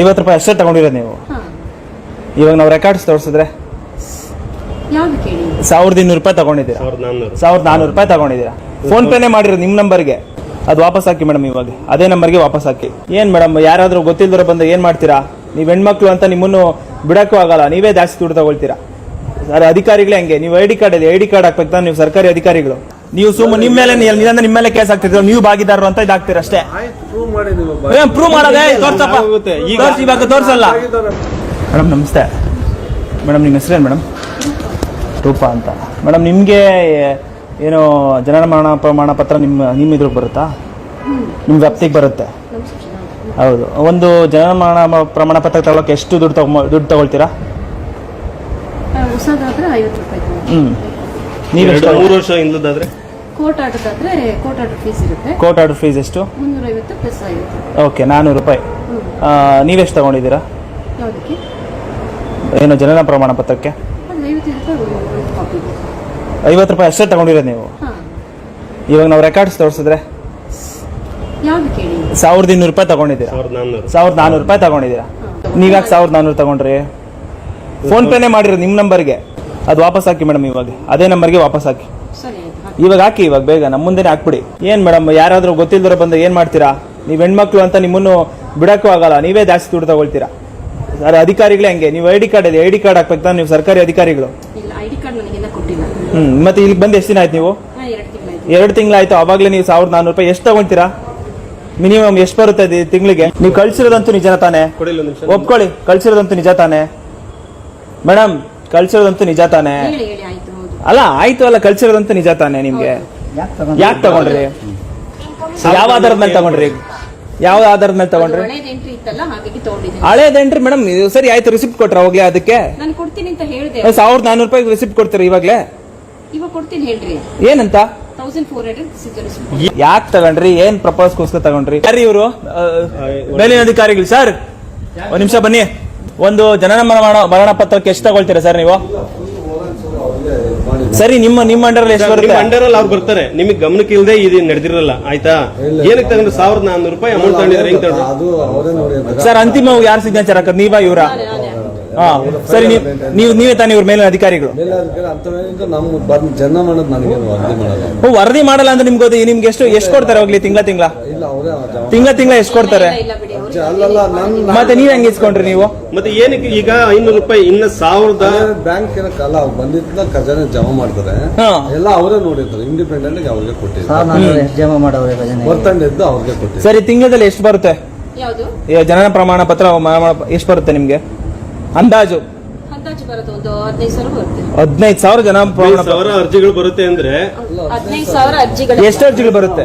ಐವತ್ತು ರೂಪಾಯಿ ಅಷ್ಟೇ ತಗೊಂಡಿರೋದು ನೀವು. ಹಾ. ಇವಾಗ ನಾವು ರೆಕಾರ್ಡ್ಸ್ ತೋರಿಸಿದ್ರೆ ಯಾವ್ದು ಕೇಳಿ? ಸಾವಿರದ ಇನ್ನೂರು ರೂಪಾಯಿ ತಗೊಂಡಿದ್ದೀರಾ? ಸಾವಿರದ ನಾನ್ನೂರು. ಸಾವಿರದ ನಾನ್ನೂರು ರೂಪಾಯಿ ತಗೊಂಡಿದ್ದೀರಾ? ಫೋನ್ ಪೇನೆ ಮಾಡಿರೋ ನಿಮ್ಮ ನಂಬರ್ಗೆ. ಅದು ವಾಪಸ್ ಹಾಕಿ ಮೇಡಮ್ ಇವಾಗ. ಅದೇ ನಂಬರ್ಗೆ ವಾಪಸ್ ಹಾಕಿ. ಏನ್ ಮೇಡಮ್ ಯಾರಾದರೂ ಗೊತ್ತಿಲ್ದಿರೋ ಬಂದು ಏನು ಮಾಡ್ತೀರಾ? ನೀವು ಹೆಣ್ಮಕ್ಳು ಅಂತ ನಿಮ್ಮನ್ನು ಬಿಡೋಕ್ಕೂ ಆಗಲ್ಲ. ನೀವೇ ಜಾಸ್ತಿ ದುಡ್ಡು ತಗೊಳ್ತೀರಾ? ಸರ್ ಅಧಿಕಾರಿಗಳೇ ಹಂಗೆ. ನೀವು ಐ ಡಿ ಕಾರ್ಡ್ ಇದೆ ಐ ಡಿ ಕಾರ್ಡ್ ಹಾಕ್ಬೇಕು ತಾನೆ ನೀವು ಸರ್ಕಾರಿ ಅಧಿಕಾರಿಗಳು. ನೀವು ಸುಮ್ಮನೆ ನಿಮ್ಮ ಮೇಲೆ ನಿರಂತರ ನಿಮ್ಮ ಮೇಲೆ ಕೇಸ್ ಹಾಕ್ತಿದ್ರು ನೀವು ಭಾಗಿದಾರರು ಅಂತ ಇದಾಗ್ತೀರ ಅಷ್ಟೇ. ಆಯ್ತು ಪ್ರೂವ್ ಮಾಡಿ ನೀವು ಪ್ರೂವ್ ಮಾಡೋದೇ? ತೋರ್ಸಪ್ಪ. ತೋರ್ಸಿ ಇವಾಗ ತೋರ್ಸಲ್ಲ. ಮೇಡಮ್ ನಮಸ್ತೆ. ಮೇಡಮ್ ನಿಮ್ಮ ಹೆಸರೇನು ಮೇಡಮ್? ರೂಪಾ ಅಂತ. ಮೇಡಮ್ ನಿಮಗೆ ಏನು ಜನನ ಮರಣ ಪ್ರಮಾಣ ಪತ್ರ ನಿಮ್ಮ ನಿಮ್ಮ ಇದ್ರಿಗೆ ಬರುತ್ತಾ? ನಿಮ್ಮ ವ್ಯಾಪ್ತಿಗೆ ಬರುತ್ತೆ. ಹೌದು. ಒಂದು ಜನನ ಪ್ರಮಾಣ ಪತ್ರ ತಗೊಳಕ್ಕೆ ಎಷ್ಟು ದುಡ್ಡು ತಗೊ ದುಡ್ಡು ತಗೊಳ್ತೀರಾ? ಹ್ಞೂ ನೀವು ಮೂರು ವರ್ಷ ಹಿಂದದಾದ್ರೆ ಕೋರ್ಟ್ ಆಡೋದಾದ್ರೆ ಕೋರ್ಟ್ ಆರ್ಡರ್ ಫೀಸ್ ಇರುತ್ತೆ. ಕೋರ್ಟ್ ಆರ್ಡರ್ ಫೀಸ್ ಎಷ್ಟು? ಮುನ್ನೂರೈವತ್ತು ಪ್ಲಸ್ ಐವತ್ತು. ಓಕೆ ನಾನ್ನೂರು ರೂಪಾಯಿ. ನೀವೆಷ್ಟು ತಗೊಂಡಿದ್ದೀರಾ? ಯಾವುದಕ್ಕೆ? ಏನು ಜನನ ಪ್ರಮಾಣ ಪತ್ರಕ್ಕೆ? ಅದು ಐವತ್ತೈದು ರೂಪಾಯಿ ಒಂದು ಕಾಪಿಗೆ ಐವತ್ತು ರೂಪಾಯಿ ಅಷ್ಟೇ ತಗೊಂಡಿರೋದು ನೀವು? ಹಾ. ಇವಾಗ ನಾವು ರೆಕಾರ್ಡ್ಸ್ ತೋರಿಸಿದ್ರೆ? ಯಾವ್ದು ಕೇಳಿ? ಸಾವಿರದ ಇನ್ನೂರು ರೂಪಾಯಿ ತಗೊಂಡಿದ್ದೀರಾ? ಸಾವಿರದ ನಾನ್ನೂರು. ರೂಪಾಯಿ ತಗೊಂಡಿದ್ದೀರಾ? ನೀವ್ಯಾಕೆ ಸಾವಿರದ ನಾನ್ನೂರು ತಗೊಂಡ್ರಿ? ಫೋನ್ ಪೇನೇ ಮಾಡಿರೋದು ನಿಮ್ಮ ನಂಬರ್ಗೆ ಅದು ವಾಪಸ್ ಹಾಕಿ ಮೇಡಮ್ ಇವಾಗ. ಅದೇ ನಂಬರ್ಗೆ ವಾಪಸ್ ಹಾಕಿ. ಸರಿ. ಹಾಕಿ. ಇವಾಗ ಹಾಕಿ ಇವಾಗ ಬೇಗ ನಮ್ಮ ಮುಂದೆನೆ ಹಾಕ್ಬಿಡಿ. ಏನ್ ಮೇಡಮ್ ಯಾರಾದ್ರೂ ಗೊತ್ತಿಲ್ದಿರೋ ಬಂದ ಏನ್ ಮಾಡ್ತೀರಾ? ನೀವು ಹೆಣ್ಮಕ್ಳು ಅಂತ ನಿಮ್ಮನ್ನು ಬಿಡಕ್ಕೂ ಆಗಲ್ಲ ನೀವೇ ಜಾಸ್ತಿ ದುಡ್ಡು ತಗೊಳ್ತೀರಾ? ಅರೆ ಅಧಿಕಾರಿಗಳೇ ಹಂಗೆ ನೀವು ಐ ಡಿ ಕಾರ್ಡ್ ಇದೆ ಐ ಡಿ ಕಾರ್ಡ್ ಹಾಕ್ಬೇಕು ತಾನೆ ನೀವು ಸರ್ಕಾರಿ ಅಧಿಕಾರಿಗಳು. ಇಲ್ಲ ಐ ಕಾರ್ಡ್ ನನಗಿನ್ನ ಕೊಟ್ಟಿಲ್ಲ. ಹ್ಮ್ ಮತ್ತೆ ಇಲ್ಲಿ ಬಂದು ಎಷ್ಟು ದಿನ ಆಯ್ತು ನೀವು? ಹಾ ಎರಡು ತಿಂಗಳಾಯ್ತು ಅವಾಗಲೇ ನೀವು ಸಾವಿರದ ನಾನ್ನೂರು ರೂಪಾಯಿ ಎಷ್ಟು ತಗೊಳ್ತೀರಾ? ಮಿನಿಮಮ್ ಎಷ್ಟು ಬರುತ್ತೆ ತಿಂಗಳಿಗೆ? ನೀವು ಕಳ್ಸಿರೋದಂತೂ ನಿಜ ತಾನೆ? ಕೊಡಿಲ್ಲ ಒಂದು ನಿಮಿಷ. ಒಪ್ಕೊಳ್ಳಿ ಕಳ್ಸಿರೋದಂತೂ ನಿಜ ತಾನೆ? ಮೇಡಮ್ ಕಳ್ಸಿರೋದಂತೂ ನಿಜ ತಾನೆ? ಹೇಳಿ ಆಯ್ತು ಅಲ್ಲ ಕಲ್ಚರ್ ಅಂತ ನಿಜ ತಾನೆ ನಿಮ್ಗೆ? ಯಾಕೆ ತಗೊಂಡ್ರಿ? ಯಾವ ಆಧಾರದ ಮೇಲೆ ತಗೊಂಡ್ರಿ? ಯಾವ ಆಧಾರದ ಮೇಲೆ ತಗೊಂಡ್ರಿ? ಹಳೇದು ಎಂಟ್ರಿ ಇತ್ತಲ್ಲ ಹಾಗಾಗಿ ತಗೊಂಡಿದ್ದೀನಿ. ಹಳೇದೇನ್ರಿ ಮೇಡಮ್ ಸರಿ ಆಯ್ತು ರಿಸಿಪ್ಟ್ ಕೊಟ್ರ ಹೋಗ್ಲಿ ಅದಕ್ಕೆ? ನಾನು ಕೊಡ್ತೀನಿ ಅಂತ ಹೇಳಿದೆ. ಸಾವಿರದ ನಾನೂರು ರೂಪಾಯಿ ರಿಸಿಪ್ಟ್ ಕೊಡ್ತೀರಿ ಇವಾಗ್ಲೇ? ಇವಾಗ ಕೊಡ್ತೀನಿ ಹೇಳ್ರಿ. ಏನಂತ? ಯಾಕೆ ತಗೊಂಡ್ರಿ? ಏನ್ ಪ್ರಪೋಸ್ಗೋಸ್ಕರ ತಗೊಂಡ್ರಿ? ಯಾರು ಇವರು. ಮೇಲಿನ ಅಧಿಕಾರಿಗಳು ಸರ್. ಒಂದ್ ನಿಮಿಷ ಬನ್ನಿ. ಒಂದು ಜನನ ಮರಣ ಮರಣ ಪತ್ರಕ್ಕೆ ಎಷ್ಟು ತಗೊಳ್ತೀರಾ ಸರ್ ನೀವು? ಸರಿ ನಿಮ್ಮ ನಿಮ್ಮ ಅಂಡರ್ ಎಷ್ಟು ಬರುತ್ತೆ? ಅಂಡರಲ್ಲಿ ಅವ್ರು ಬರ್ತಾರೆ. ನಿಮಗೆ ಗಮನಕ್ಕೆ ಇಲ್ಲದೆ ಇದು ನಡೆದಿರಲ್ಲ ಆಯ್ತಾ? ಏನಕ್ಕೆ ತಗೊಂಡ್ರೆ ಸಾವಿರದ ನಾನ್ನೂರು ರೂಪಾಯಿ ಅಮೌಂಟ್ ತಗೊಂಡಿದ್ರೆ ಹೆಂಗ್ ತಗೊಂಡ್ರು? ಅದು ಅವರೇ ನೋಡಿ ಸರ್ ಅಂತಿಮವಾಗಿ ಯಾರು ಸಿಗ್ನೇಚರ್ ಹಾಕೋದು? ನೀವಾ ಇವರ? ಹಾ ಸರಿ ನೀವು ನೀವು ನೀವೇ ತಾನೇ ಇವ್ರ ಮೇಲಿನ ಅಧಿಕಾರಿಗಳು. ಅಂತವೇನಿದ್ರು ಬಂದು ಜನ ಮಾಡೋದು ನನಗೇನು ವರದಿ ಮಾಡಲ್ಲ ಓ, ವರದಿ ಮಾಡಲ್ಲ ಅಂದ್ರೆ ನಿಮ್ಗೆ ಗೊತ್ತಿ ನಿಮ್ಗೆ ಎಷ್ಟು ಎಷ್ಟು ಕೊಡ್ತಾರೆ ಹೋಗ್ಲಿ ತಿಂಗಳ ತಿಂಗಳ? ಇಲ್ಲ ಅವರೇ ತಿಂಗಳ ತಿಂಗಳ ಎಷ್ಟು ಕೊಡ್ತಾರೆ? ಮತ್ತೆ ನೀವ್ ಹೆಂಗ್ ಇಸ್ಕೊಂಡ್ರಿ ನೀವು? ಮತ್ತೆ ಏನಕ್ಕೆ ಈಗ ಐನೂರು ರೂಪಾಯಿ ಇನ್ನ ಸಾವಿರದ ಬ್ಯಾಂಕ್ ಏನಕ್ಕಲ್ಲ ಅವ್ರು ಬಂದಿದ್ದ ಖಜಾನೆ ಜಮಾ ಮಾಡ್ತಾರೆ. ಹಾ. ಎಲ್ಲ ಅವರೇ ನೋಡಿರ್ತಾರೆ ಇಂಡಿಪೆಂಡೆಂಟ್ ಆಗಿ ಅವ್ರಿಗೆ ಕೊಟ್ಟಿದ್ದಾರೆ ಜಮಾ ಅವ್ರಿಗೆ ಕೊಟ್ಟಿದ್ದಾರೆ ಸರಿ ತಿಂಗಳಲ್ಲಿ ಎಷ್ಟು ಬರುತ್ತೆ? ಯಾವುದು? ಜನನ ಪ್ರಮಾಣ ಪತ್ರ ಎಷ್ಟು ಬರುತ್ತೆ ನಿಮ್ಗೆ? ಅಂದಾಜು? ಅಂದಾಜು ಬರೋದು ಒಂದು ಹದಿನೈದು ಸಾವಿರ ಬರುತ್ತೆ. ಹದಿನೈದು ಸಾವಿರ ಜನ ಪ್ರಮಾಣ ಸಾವಿರ ಅರ್ಜಿಗಳು ಬರುತ್ತೆ ಅಂದ್ರೆ ಎಷ್ಟು ಅರ್ಜಿಗಳು ಬರುತ್ತೆ?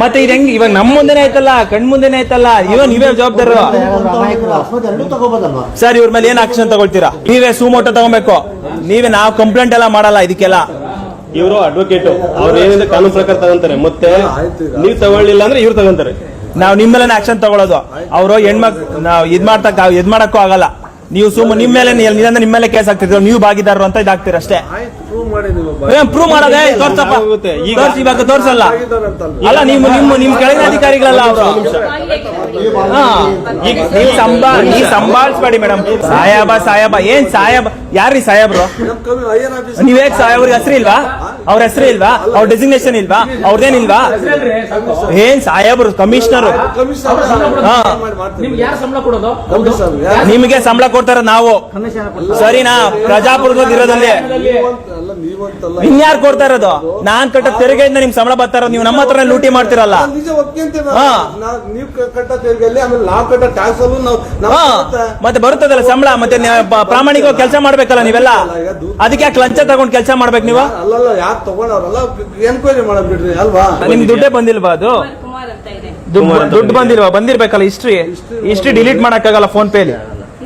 ಮತ್ತೆ ಇದು ಹೆಂಗ್ ಇವಾಗ ನಮ್ಮ ಮುಂದೆನೆ ಆಯ್ತಲ್ಲ ಕಣ್ ಮುಂದೆನೆ ಆಯ್ತಲ್ಲ ಇವ ನೀವೇ ಜವಾಬ್ದಾರ ಸರ್ ಇವ್ರ ಮೇಲೆ ಏನ್ ಆಕ್ಷನ್ ತಗೊಳ್ತೀರಾ? ನೀವೇ ಸುಮೋಟೋ ತಗೊಬೇಕು. ನೀವೇ ನಾವ್ ಕಂಪ್ಲೇಂಟ್ ಎಲ್ಲ ಮಾಡಲ್ಲ ಇದಕ್ಕೆಲ್ಲ. ಇವರು ಅಡ್ವೊಕೇಟ್ ಅವ್ರು ಏನಿದೆ ಕಾನೂನು ಪ್ರಕಾರ ತಗೊಂತಾರೆ. ಮತ್ತೆ ನೀವ್ ತಗೊಳ್ಳಿಲ್ಲ ಅಂದ್ರೆ ಇವ್ರು ತಗೊಂತಾರೆ. ನಾವ್ ನಿಮ್ಮ ಮೇಲೆ ಆಕ್ಷನ್ ತಗೊಳ್ಳೋದು ಅವ್ರು ಹೆಣ್ಮಕ್ ನಾವು ಇದ್ ಮಾಡ್ತಕ್ಕ ಇದ್ ಮಾಡಕ್ಕೂ ಆಗಲ್ಲ. ನೀವು ಸುಮ್ಮನೆ ನಿಮ್ಮ ಮೇಲೆ ನಿಮ್ ನಿಮ್ಮ ಮೇಲೆ ಕೇಸ್ ಆಗ್ತಿದ್ರು ನೀವು ಭಾಗಿದಾರರು ಅಂತ ಇದಾಗ್ತೀರ ಅಷ್ಟೇ ಪ್ರೂವ್ ಮಾಡಿ ನೀವು ಪ್ರೂವ್ ಮಾಡೋದೇ ತೋರ್ಸಪ್ಪ. ಈಗ- ತೋರ್ಸಿ ಇವಾಗ ತೋರ್ಸಲ್ಲ. ಅಲ್ಲ ನಿಮ್ಮ ನಿಮ್ಮ ನಿಮ್ ಕೆಳಗಿನ ಅಧಿಕಾರಿಗಳಲ್ಲ ಅವರು. ಈಗ ನೀವು ಸಂಭಾ ನೀವು ಸಂಭಾಳಿಸ್ಬೇಡಿ ಮೇಡಮ್. ಸಾಯಬ ಸಾಯಬ. ಏನ್ ಸಾಯಬ? ಯಾರ್ರಿ ಸಾಯಬ್ರು? ನೀವ್ ಹೇಗ್ ಅವ್ರಿಗೆ ಹೆಸರು ಇಲ್ವಾ? ಅವ್ರ ಹೆಸರು ಇಲ್ವಾ? ಅವ್ರ ಡೆಸಿಗ್ನೇಷನ್ ಇಲ್ವಾ? ಅವ್ರದೇನಿಲ್ವಾ ಏನ್ ಸಾಹೇಬ್ರು ಕಮಿಷನರ್ ನಿಮ್ಗೆ ಸಂಬಳ ಕೊಡೋದು? ಕಮಿಷನರ್ ಯಾರು? ನಿಮಗೆ ಸಂಬಳ ಕೊಡ್ತಾರ ನಾವು. ಸರಿನಾ? ಪ್ರಜಾಪ್ರಭುತ್ವದ ಇರೋದಲ್ಲಿ ಇನ್ಯಾರು ಕೊಡ್ತಾ ಇರೋದು? ನಾನ್ ಕಟ್ಟ ತೆರಿಗೆಯಿಂದ ನಿಮ್ ಸಂಬಳ ಬರ್ತಾ ಇರೋದು ನೀವು ನಮ್ಮ ಹತ್ರ ಲೂಟಿ ಮಾಡ್ತಿರಲ್ಲ. ನಾನ್ ನಿಜ ಒಪ್ಕೊಂತೀನಿ ಹಾ. ನಾವ್- ನೀವ್ ಕ- ಕಟ್ಟೋ ತೆರಿಗೆಯಲ್ಲಿ ಆಮೇಲೆ ನಾವ್ ಕಟ್ಟೋ ಟ್ಯಾಕ್ಸ್ ಅಲ್ಲೂ ನಾವು ನಾವು ಹಾ. ಕೊಡುತ್ತೆ. ಮತ್ತೆ ಬರುತ್ತದಲ್ಲ ಸಂಬಳ? ಮತ್ತೆ ಪ್ರಾಮಾಣಿಕವಾಗಿ ಕೆಲಸ ಮಾಡ್ಬೇಕಲ್ಲ ನೀವೆಲ್ಲ? ಅದಕ್ಕೆ ಯಾಕೆ ಲಂಚ ತಗೊಂಡ್ ಕೆಲಸ ಮಾಡ್ಬೇಕು ನೀವು? ಅಲ್ಲಲ್ಲ ಯಾರು ತಗೊಂಡವ್ರಲ್ಲ ಎನ್ಕ್ವೈರಿ ಮಾಡಕ್ ಬಿಡ್ರಿ ಅಲ್ವಾ? ನಿಮ್ ದುಡ್ಡೇ ಬಂದಿಲ್ವಾ ಅದು? ಕುಮಾರ್ ಕುಮಾರ್ ಅಂತ ಇದೆ ದುಡ್ಡು ಬಂದಿಲ್ವಾ? ಬಂದಿರ್ಬೇಕಲ್ಲ ಹಿಸ್ಟ್ರಿ ಹಿಸ್ಟ್ರಿ ಡಿಲೀಟ್ ಮಾಡಕ್ಕಾಗಲ್ಲ ಫೋನ್ ಪೇಲಿ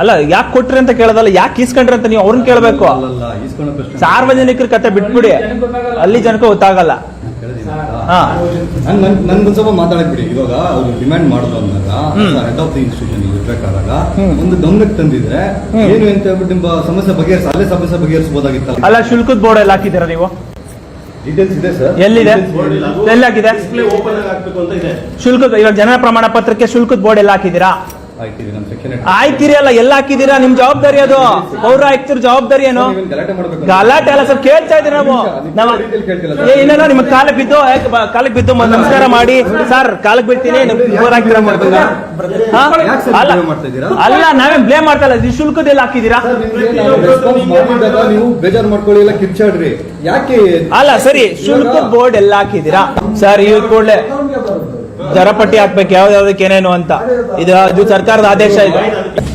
ಅಲ್ಲ ಯಾಕೆ ಕೊಟ್ರಿ ಅಂತ ಕೇಳೋದಲ್ಲ ಯಾಕೆ ಈಸ್ಕೊಂಡ್ರಿ ಅಂತ ನೀವು ಅವ್ರನ್ನ ಕೇಳಬೇಕು. ಸಾರ್ವಜನಿಕರ ಕತೆ ಬಿಟ್ಬಿಡಿ. ಅಲ್ಲಿ ಜನಕ್ಕೆ ಗೊತ್ತಾಗಲ್ಲ. ಹಾ. ನನ್ ನನ್ ನನ್ಗೊಂದ್ ಸ್ವಲ್ಪ ಮಾತಾಡಕ್ ಬಿಡಿ. ಇವಾಗ ಅವ್ರು ಡಿಮ್ಯಾಂಡ್ ಮಾಡೋದು ಅಂದಾಗ ಹೆಡ್ ಆಫ್ ದಿ ಇನ್ಸ್ಟಿಟ್ಯೂಷನ್ ಇರ್ಬೇಕಾದಾಗ ಒಂದು ಗಮನಕ್ಕೆ ತಂದಿದ್ರೆ ಏನು ಅಂತ ಹೇಳ್ಬಿಟ್ಟು ನಿಮ್ಮ ಸಮಸ್ಯೆ ಬಗೆಹರಿಸ ಅಲ್ಲೇ ಸಮಸ್ಯೆ ಬಗೆಹರಿಸಬಹುದಾಗಿತ್ತಲ್ಲ ಅಲ್ಲ ಶುಲ್ಕದ ಬೋರ್ಡ್ ಎಲ್ಲ ಹಾಕಿದ್ದೀರಾ ನೀವು? ಡೀಟೇಲ್ಸ್ ಇದೆ ಸರ್ ಎಲ್ಲಿದೆ? ಎಲ್ಲಾಗಿದೆ ಹಾಕಿದೆ? ಓಪನ್ ಆಗಿ ಹಾಕ್ಬೇಕು ಅಂತ ಇದೆ. ಶುಲ್ಕದ ಇವಾಗ ಜನ ಪ್ರಮಾಣ ಪತ್ರಕ್ಕೆ ಶುಲ್ಕದ ಬೋರ್ಡ್ ಎಲ್ಲ ಹಾಕಿದ್ದೀರಾ? ಆಯ್ತಿರಿ ಅಲ್ಲ ಎಲ್ಲ ಹಾಕಿದ್ದೀರಾ? ನಿಮ್ ಜವಾಬ್ದಾರಿ ಅದು. ಪೌರ ಆಯ್ತಿರ ಜವಾಬ್ದಾರಿ ಏನು? ಗಲಾಟೆ ಅಲ್ಲ ಸರ್ ಕೇಳ್ತಾ ಇದ್ದೀವಿ ನಾವು. ಏನೇನೋ ನಿಮ್ಮ ಕಾಲಕ್ಕೆ ಬಿದ್ದು ಕಾಲಕ್ ಕಾಲಕ್ಕೆ ಬಿದ್ದು ನಮಸ್ಕಾರ ಮಾಡಿ. ಸರ್ ಕಾಲಕ್ಕೆ ಬಿಡ್ತೀನಿ ನಿಮ್ ಹಾಕ್ತೀರಾ ಸರ್ ಅಲ್ಲ ಇದ್ದೀರಾ? ನಾವೇನ್ ಬ್ಲೇಮ್ ಮಾಡ್ತಾ ಇಲ್ಲ ಇದು ಹಾಕಿದೀರಾ ನೀವು ಬೇಜಾರು ಮಾಡ್ಕೊಳ್ಳಿ ಎಲ್ಲ ಯಾಕೆ ಅಲ್ಲ ಸರಿ ಶುಲ್ಕ ಬೋರ್ಡ್ ಎಲ್ಲ ಹಾಕಿದೀರಾ ಸರ್ ಈ ಕೂಡಲೇ ದರಪಟ್ಟಿ ಹಾಕ್ಬೇಕು ಯಾವ್ದಾವ್ದಕ್ಕೆ ಏನೇನು ಅಂತ. ಇದು ಇದು ಸರ್ಕಾರದ ಆದೇಶ ಇದು.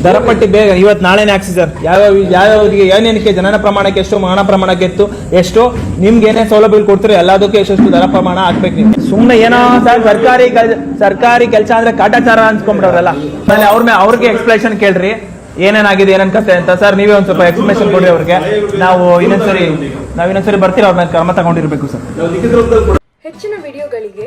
ದರಪಟ್ಟಿ ಬೇಗ ಇವತ್ತು ನಾಳೆನೇ ಹಾಕ್ಸಿ ಸರ್. ಯಾವ್ಯಾವ ಯಾವ್ಯಾವ್ದಿಗೆ ಏನೇನಕ್ಕೆ ಜನನ ಪ್ರಮಾಣಕ್ಕೆ ಎಷ್ಟು, ಮರಣ ಪ್ರಮಾಣಕ್ಕೆ ಇತ್ತು ಎಷ್ಟು, ನಿಮ್ಗೆ ಏನೇ ಸೌಲಭ್ಯಗಳು ಕೊಡ್ತೀರೋ ಎಲ್ಲದಕ್ಕೂ ಎಷ್ಟು ದರ ಪ್ರಮಾಣ ಹಾಕ್ಬೇಕು ನೀವು. ಸುಮ್ಮನೆ ಏನೋ ಸರ್, ಸರ್ಕಾರಿ ಸರ್ಕಾರಿ ಕೆಲಸ ಅಂದ್ರೆ ಕಾಟಾಚಾರ ಅನ್ಸ್ಕೊಂಡ್ಬಿಡೋರಲ್ಲ. ಆಮೇಲೆ ಅವ್ರ ಮೇಲೆ ಅವ್ರಿಗೆ ಎಕ್ಸ್ಪ್ಲೇಷನ್ ಕೇಳ್ರಿ. ಏನೇನಾಗಿದೆ, ಏನೇನು ಕತೆ ಅಂತ. ಸರ್, ನೀವೇ ಒಂದ್ ಸ್ವಲ್ಪ ಎಕ್ಸ್ಪ್ಲೇಷನ್ ಕೊಡಿ ಅವ್ರಿಗೆ. ನಾವು ಇನ್ನೊಂದ್ಸರಿ ನಾವ್ ಇನ್ನೊಂದ್ಸರಿ ಬರ್ತೀವಿ, ಅವ್ರ ಮೇಲೆ ಕ್ರಮ ತಗೊಂಡಿರ್ಬೇಕು ಸರ್. ಹೆಚ್ಚಿನ ವಿಡಿಯೋಗಳಿಗೆ